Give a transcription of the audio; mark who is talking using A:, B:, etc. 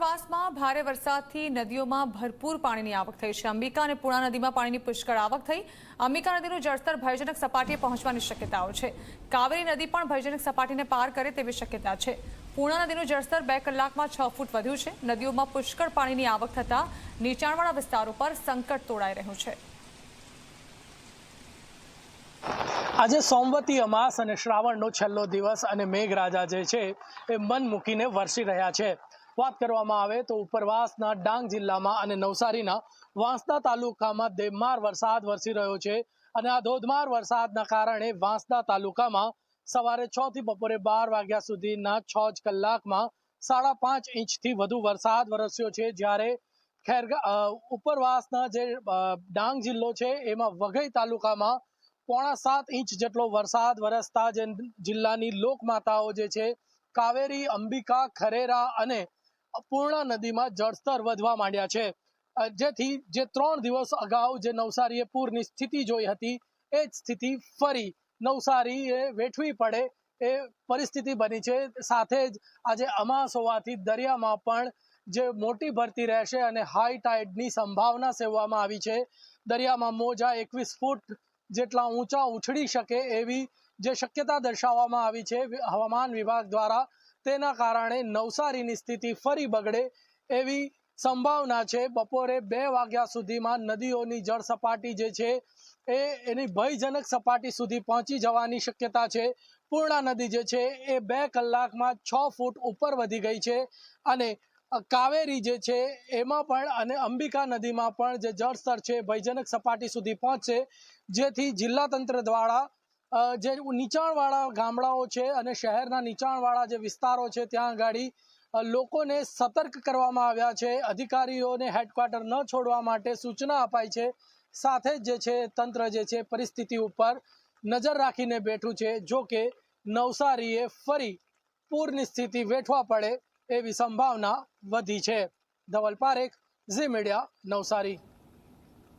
A: ઉપરવાસમાં ભારે વરસાદથી નદીઓમાં ભરપૂર પાણીની આવક થઈ છે. અંબિકા અને પૂર્ણા નદીમાં પાણીની પુષ્કળ આવક થઈ. અંબિકા નદીનું જળસ્તર ભયજનક સપાટીએ પહોંચવાની શક્યતાઓ છે. કાવેરી નદી પણ ભયજનક સપાટીને પાર કરે તેવી શક્યતા છે. પૂર્ણા નદીનું જળસ્તર બે કલાકમાં છ ફૂટ વધ્યું છે. નદીઓમાં પુષ્કળ પાણીની આવક થતાં નીચાણવાળા વિસ્તારો પર સંકટ તોડાઈ રહ્યું છે.
B: આજે સોમવતી અમાસ અને શ્રાવણનો છેલ્લો દિવસ અને મેઘરાજા જે છે એ મન મૂકીને વરસી રહ્યા છે. વાત કરવામાં આવે તો ઉપરવાસના ડાંગ જિલ્લામાં અને નવસારીના વાંસદા તાલુકામાં ધોધમાર વરસાદ વરસી રહ્યો છે અને આ ધોધમાર વરસાદના કારણે વાંસદા તાલુકામાં સવારે છ થી બપોરે બાર વાગ્યા સુધીના છ જ કલાકમાં સાડા પાંચ ઇંચથી વધુ વરસાદ વરસ્યો છે જ્યારે ખેર ઉપરવાસના જે ડાંગ જિલ્લો છે એમાં વઘઈ તાલુકામાં પોણા સાત ઇંચ જેટલો વરસાદ વરસતા જે જિલ્લાની લોકમાતાઓ જે છે કાવેરી, અંબિકા, ખરેરા અને પૂર્ણા નદીમાં જળસ્તર વધવા માંડ્યા છે. જેથી જે ત્રણ દિવસ અગાઉ જે નવસારીએ પૂરની સ્થિતિ જોઈ હતી, એ જ સ્થિતિ ફરી નવસારીએ વેઠવી પડે એ પરિસ્થિતિ બની છે. સાથે જ આજે અમાસ હોવાથી દરિયામાં પણ જે મોટી ભરતી રહેશે અને હાઈ ટાઈડની સંભાવના સેવવામાં આવી છે. દરિયામાં મોજા એકવીસ ફૂટ જેટલા ઊંચા ઉછળી શકે એવી જે શક્યતા દર્શાવવામાં આવી છે. હવામાન વિભાગ દ્વારા તેના કારણે નવસારીની સ્થિતિ ફરી બગડે એવી સંભાવના છે. બપોરે બે વાગ્યા સુધીમાં નદીઓની જળ સપાટી જે છે એ એની ભયજનક સપાટી સુધી પહોંચી જવાની શક્યતા છે. પૂર્ણા નદી જે છે એ બે કલાકમાં છ ફૂટ ઉપર વધી ગઈ છે અને કાવેરી જે છે એમાં પણ અને અંબિકા નદીમાં પણ જે જળસ્તર છે ભયજનક સપાટી સુધી પહોંચશે. જેથી જિલ્લા તંત્ર દ્વારા જે નીચાણવાળા ગામડાઓ છે અને શહેરના નીચાણવાળા જે વિસ્તારો છે, ત્યાં આગળ લોકોને સતર્ક કરવામાં આવ્યા છે. અધિકારીઓને હેડક્વાર્ટર ન છોડવા માટે સૂચના અપાઈ છે. સાથે જ જે છે, તંત્ર જે છે, પરિસ્થિતિ ઉપર નજર રાખીને બેઠું છે. જો કે નવસારીએ ફરી પૂરની સ્થિતિ વેઠવા પડે એવી સંભાવના વધી છે. Dhaval Parekh, Zee media, Navsari.